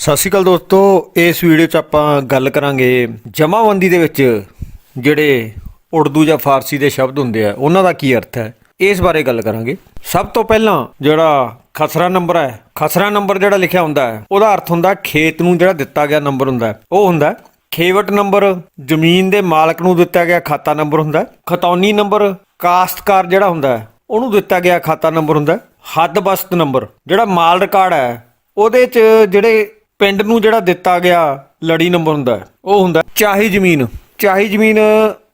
ਸਤਿ ਸ਼੍ਰੀ ਅਕਾਲ ਦੋਸਤੋ, ਇਸ ਵੀਡੀਓ 'ਚ ਆਪਾਂ ਗੱਲ ਕਰਾਂਗੇ ਜਮਾਬੰਦੀ ਦੇ ਵਿੱਚ ਜਿਹੜੇ ਉਰਦੂ ਜਾਂ ਫਾਰਸੀ ਦੇ ਸ਼ਬਦ ਹੁੰਦੇ ਆ, ਉਹਨਾਂ ਦਾ ਕੀ ਅਰਥ ਹੈ ਇਸ ਬਾਰੇ ਗੱਲ ਕਰਾਂਗੇ ਸਭ ਤੋਂ ਪਹਿਲਾਂ ਜਿਹੜਾ ਖਸਰਾ ਨੰਬਰ ਹੈ, ਖਸਰਾ ਨੰਬਰ ਜਿਹੜਾ ਲਿਖਿਆ ਹੁੰਦਾ ਹੈ, ਉਹਦਾ ਅਰਥ ਹੁੰਦਾ ਖੇਤ ਨੂੰ ਜਿਹੜਾ ਦਿੱਤਾ ਗਿਆ ਨੰਬਰ ਹੁੰਦਾ ਉਹ ਹੁੰਦਾ ਖੇਵਟ ਨੰਬਰ, ਜ਼ਮੀਨ ਦੇ ਮਾਲਕ ਨੂੰ ਦਿੱਤਾ ਗਿਆ ਖਾਤਾ ਨੰਬਰ ਹੁੰਦਾ ਖਤੌਨੀ ਨੰਬਰ, ਕਾਸ਼ਤਕਾਰ ਜਿਹੜਾ ਹੁੰਦਾ ਉਹਨੂੰ ਦਿੱਤਾ ਗਿਆ ਖਾਤਾ ਨੰਬਰ ਹੁੰਦਾ ਹੈ। ਹੱਦ ਬਸਤ ਨੰਬਰ, ਜਿਹੜਾ ਮਾਲ ਰਿਕਾਰਡ ਹੈ, ਉਹਦੇ 'ਚ ਜਿਹੜੇ ਪਿੰਡ ਨੂੰ ਜਿਹੜਾ ਦਿੱਤਾ ਗਿਆ ਲੜੀ ਨੰਬਰ ਹੁੰਦਾ ਉਹ ਹੁੰਦਾ ਚਾਹੀ ਜ਼ਮੀਨ। ਚਾਹੀ ਜ਼ਮੀਨ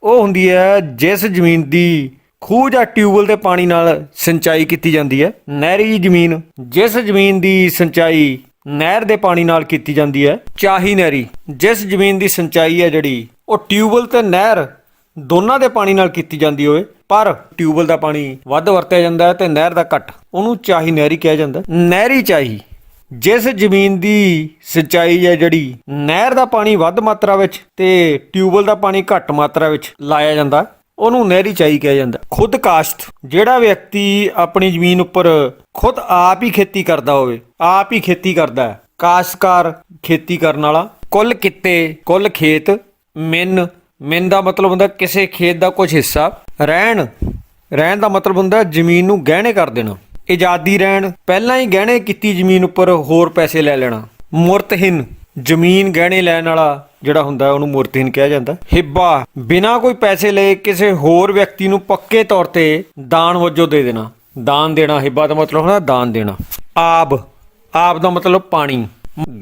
ਉਹ ਹੁੰਦੀ ਹੈ ਜਿਸ ਜ਼ਮੀਨ ਦੀ ਖੂਹ ਜਾਂ ਟਿਊਬਵੈਲ ਦੇ ਪਾਣੀ ਨਾਲ ਸਿੰਚਾਈ ਕੀਤੀ ਜਾਂਦੀ ਹੈ। ਨਹਿਰੀ ਜ਼ਮੀਨ, ਜਿਸ ਜ਼ਮੀਨ ਦੀ ਸਿੰਚਾਈ ਨਹਿਰ ਦੇ ਪਾਣੀ ਨਾਲ ਕੀਤੀ ਜਾਂਦੀ ਹੈ। ਚਾਹੀ ਨਹਿਰੀ, ਜਿਸ ਜ਼ਮੀਨ ਦੀ ਸਿੰਚਾਈ ਹੈ ਜਿਹੜੀ, ਉਹ ਟਿਊਬਵੈਲ ਤੇ ਨਹਿਰ ਦੋਨਾਂ ਦੇ ਪਾਣੀ ਨਾਲ ਕੀਤੀ ਜਾਂਦੀ ਹੋਵੇ, ਪਰ ਟਿਊਬਵੈਲ ਦਾ ਪਾਣੀ ਵੱਧ ਵਰਤਿਆ ਜਾਂਦਾ ਹੈ ਤੇ ਨਹਿਰ ਦਾ ਘੱਟ। ਉਹਨੂੰ ਚਾਹੀ ਨਹਿਰੀ ਕਿਹਾ ਜਾਂਦਾ ਨਹਿਰੀ ਚਾਹੀ। ਜਿਸ ਜ਼ਮੀਨ ਦੀ ਸਿੰਚਾਈ ਹੈ ਜਿਹੜੀ, ਨਹਿਰ ਦਾ ਪਾਣੀ ਵੱਧ ਮਾਤਰਾ ਵਿੱਚ ਤੇ ਟਿਊਬਵੈਲ ਦਾ ਪਾਣੀ ਘੱਟ ਮਾਤਰਾ ਵਿੱਚ ਲਾਇਆ ਜਾਂਦਾ, ਉਹਨੂੰ ਨਹਿਰੀ ਚਾਈ ਕਿਹਾ ਜਾਂਦਾ। ਖੁਦ ਕਾਸ਼ਤ, ਜਿਹੜਾ ਵਿਅਕਤੀ ਆਪਣੀ ਜ਼ਮੀਨ ਉੱਪਰ ਖੁਦ ਆਪ ਹੀ ਖੇਤੀ ਕਰਦਾ ਹੋਵੇ, ਆਪ ਹੀ ਖੇਤੀ ਕਰਦਾ ਹੈ। ਕਾਸ਼ਤਕਾਰ ਖੇਤੀ ਕਰਨ ਵਾਲਾ, ਕੁੱਲ ਕਿੱਤੇ, ਕੁੱਲ ਖੇਤ, ਮਿੰਨ ਮਿੰਨ ਦਾ ਮਤਲਬ ਹੁੰਦਾ ਕਿਸੇ ਖੇਤ ਦਾ ਕੁਝ ਹਿੱਸਾ, ਰਹਿਣ ਰਹਿਣ ਦਾ ਮਤਲਬ ਹੁੰਦਾ ਜ਼ਮੀਨ ਨੂੰ ਗਹਿਣੇ ਕਰ ਦੇਣਾ। ਆਜ਼ਾਦੀ ਰਹਿਣ, ਪਹਿਲਾਂ ਹੀ ਗਹਿਣੇ ਕੀਤੀ ਜ਼ਮੀਨ ਉੱਪਰ ਹੋਰ ਪੈਸੇ ਲੈ ਲੈਣਾ। ਮੁਰਤਹਿਨ, ਜ਼ਮੀਨ ਗਹਿਣੇ ਲੈਣ ਵਾਲਾ ਜਿਹੜਾ ਹੁੰਦਾ, ਉਹਨੂੰ ਮੁਰਤਹਿਨ ਕਿਹਾ ਜਾਂਦਾ। ਹਿੱਬਾ, ਬਿਨਾਂ ਕੋਈ ਪੈਸੇ ਲਏ ਕਿਸੇ ਹੋਰ ਵਿਅਕਤੀ ਨੂੰ ਪੱਕੇ ਤੌਰ ਤੇ ਦਾਨ ਵਜੋਂ ਦੇ ਦੇਣਾ। ਦਾਨ ਦੇਣਾ, ਹਿੱਬਾ ਦਾ ਮਤਲਬ ਹੁੰਦਾ ਦਾਨ ਦੇਣਾ। ਆਬ ਆਬ ਦਾ ਮਤਲਬ ਪਾਣੀ।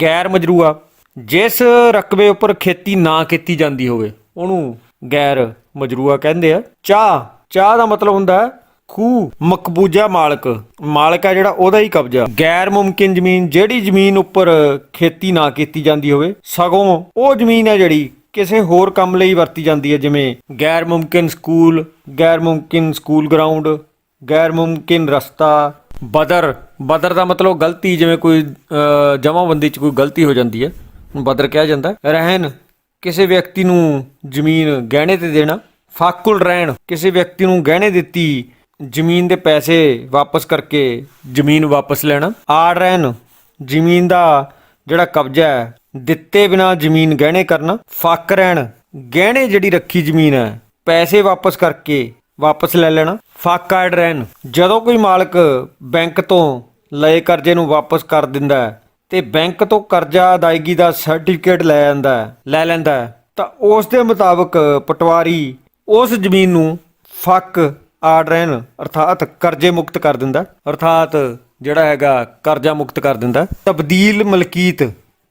ਗੈਰ ਮਜਰੂਆ, ਜਿਸ ਰਕਬੇ ਉੱਪਰ ਖੇਤੀ ਨਾ ਕੀਤੀ ਜਾਂਦੀ ਹੋਵੇ, ਉਹਨੂੰ ਗੈਰ ਮਜਰੂਆ ਕਹਿੰਦੇ ਆ। ਚਾਹ ਚਾਹ ਦਾ ਮਤਲਬ ਹੁੰਦਾ ਹੈ ਖੂਹ ਮਕਬੂਜਾ ਮਾਲਕ। ਮਾਲਕ ਹੈ ਜਿਹੜਾ ਉਹਦਾ ਹੀ ਕਬਜ਼ਾ। ਗੈਰ ਮੁਮਕਿਨ ਜ਼ਮੀਨ ਜਿਹੜੀ ਜ਼ਮੀਨ ਉੱਪਰ ਖੇਤੀ ਨਾ ਕੀਤੀ ਜਾਂਦੀ ਹੋਵੇ ਸਗੋਂ ਉਹ ਜ਼ਮੀਨ ਹੈ ਜਿਹੜੀ ਕਿਸੇ ਹੋਰ ਕੰਮ ਲਈ ਵਰਤੀ ਜਾਂਦੀ ਹੈ ਜਿਵੇਂ ਗੈਰ ਮੁਮਕਿਨ ਸਕੂਲ ਗੈਰ ਮੁਮਕਿਨ ਸਕੂਲ ਗਰਾਊਂਡ ਗੈਰ ਮੁਮਕਿਨ ਰਸਤਾ ਬਦਰ। ਬਦਰ ਦਾ ਮਤਲਬ ਗਲਤੀ ਜਿਵੇਂ ਕੋਈ ਅ, ਜਮਾਬੰਦੀ 'ਚ ਕੋਈ ਗਲਤੀ ਹੋ ਜਾਂਦੀ ਹੈ ਬਦਰ ਕਿਹਾ ਜਾਂਦਾ ਰਹਿਣ ਕਿਸੇ ਵਿਅਕਤੀ ਨੂੰ ਜ਼ਮੀਨ ਗਹਿਣੇ ਤੇ ਦੇਣਾ ਫਾਕੁਲ ਰਹਿਣ ਕਿਸੇ ਵਿਅਕਤੀ ਨੂੰ ਗਹਿਣੇ ਦਿੱਤੀ ਜ਼ਮੀਨ ਦੇ ਪੈਸੇ ਵਾਪਸ ਕਰਕੇ ਜ਼ਮੀਨ ਵਾਪਸ ਲੈਣਾ। ਆੜ ਰਹਿਣ, ਜ਼ਮੀਨ ਦਾ ਜਿਹੜਾ ਕਬਜ਼ਾ ਹੈ, ਦਿੱਤੇ ਬਿਨਾ ਜ਼ਮੀਨ ਗਹਿਣੇ ਕਰਨਾ। ਫੱਕ ਰਹਿਣ, ਗਹਿਣੇ ਜਿਹੜੀ ਰੱਖੀ ਜ਼ਮੀਨ ਹੈ, ਪੈਸੇ ਵਾਪਸ ਕਰਕੇ ਵਾਪਸ ਲੈ ਲੈਣਾ। ਫੱਕ ਆੜ ਰਹਿਣ, ਜਦੋਂ ਕੋਈ ਮਾਲਕ ਬੈਂਕ ਤੋਂ ਲਏ ਕਰਜ਼ੇ ਨੂੰ ਵਾਪਸ ਕਰ ਦਿੰਦਾ ਹੈ ਤੇ ਬੈਂਕ ਤੋਂ ਕਰਜ਼ਾ ਅਦਾਇਗੀ ਦਾ ਸਰਟੀਫਿਕੇਟ ਲੈ ਜਾਂਦਾ ਲੈ ਲੈਂਦਾ ਤਾਂ ਉਸ ਦੇ ਮੁਤਾਬਕ ਪਟਵਾਰੀ ਉਸ ਜ਼ਮੀਨ ਨੂੰ ਫੱਕ ਆੜ ਅਰਥਾਤ ਕਰਜ਼ੇ ਮੁਕਤ ਕਰ ਦਿੰਦਾ, ਅਰਥਾਤ ਜਿਹੜਾ ਹੈਗਾ ਕਰਜ਼ਾ ਮੁਕਤ ਕਰ ਦਿੰਦਾ। ਤਬਦੀਲ ਮਲਕੀਤ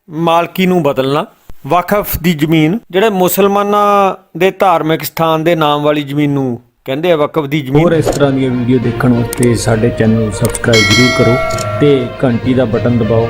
ਮਾਲਕੀ ਨੂੰ ਬਦਲਣਾ ਵਕਫ ਦੀ ਜ਼ਮੀਨ, ਜਿਹੜੇ ਮੁਸਲਮਾਨਾਂ ਦੇ ਧਾਰਮਿਕ ਸਥਾਨ ਦੇ ਨਾਮ ਵਾਲੀ ਜ਼ਮੀਨ ਨੂੰ ਕਹਿੰਦੇ ਆ ਵਕਫ ਦੀ ਜ਼ਮੀਨ। ਹੋਰ ਇਸ ਤਰ੍ਹਾਂ ਦੀਆਂ ਵੀਡੀਓ ਦੇਖਣ ਵਾਸਤੇ ਸਾਡੇ ਚੈਨਲ ਨੂੰ ਸਬਸਕ੍ਰਾਈਬ ਜ਼ਰੂਰ ਕਰੋ ਤੇ ਘੰਟੀ ਦਾ ਬਟਨ ਦਬਾਓ।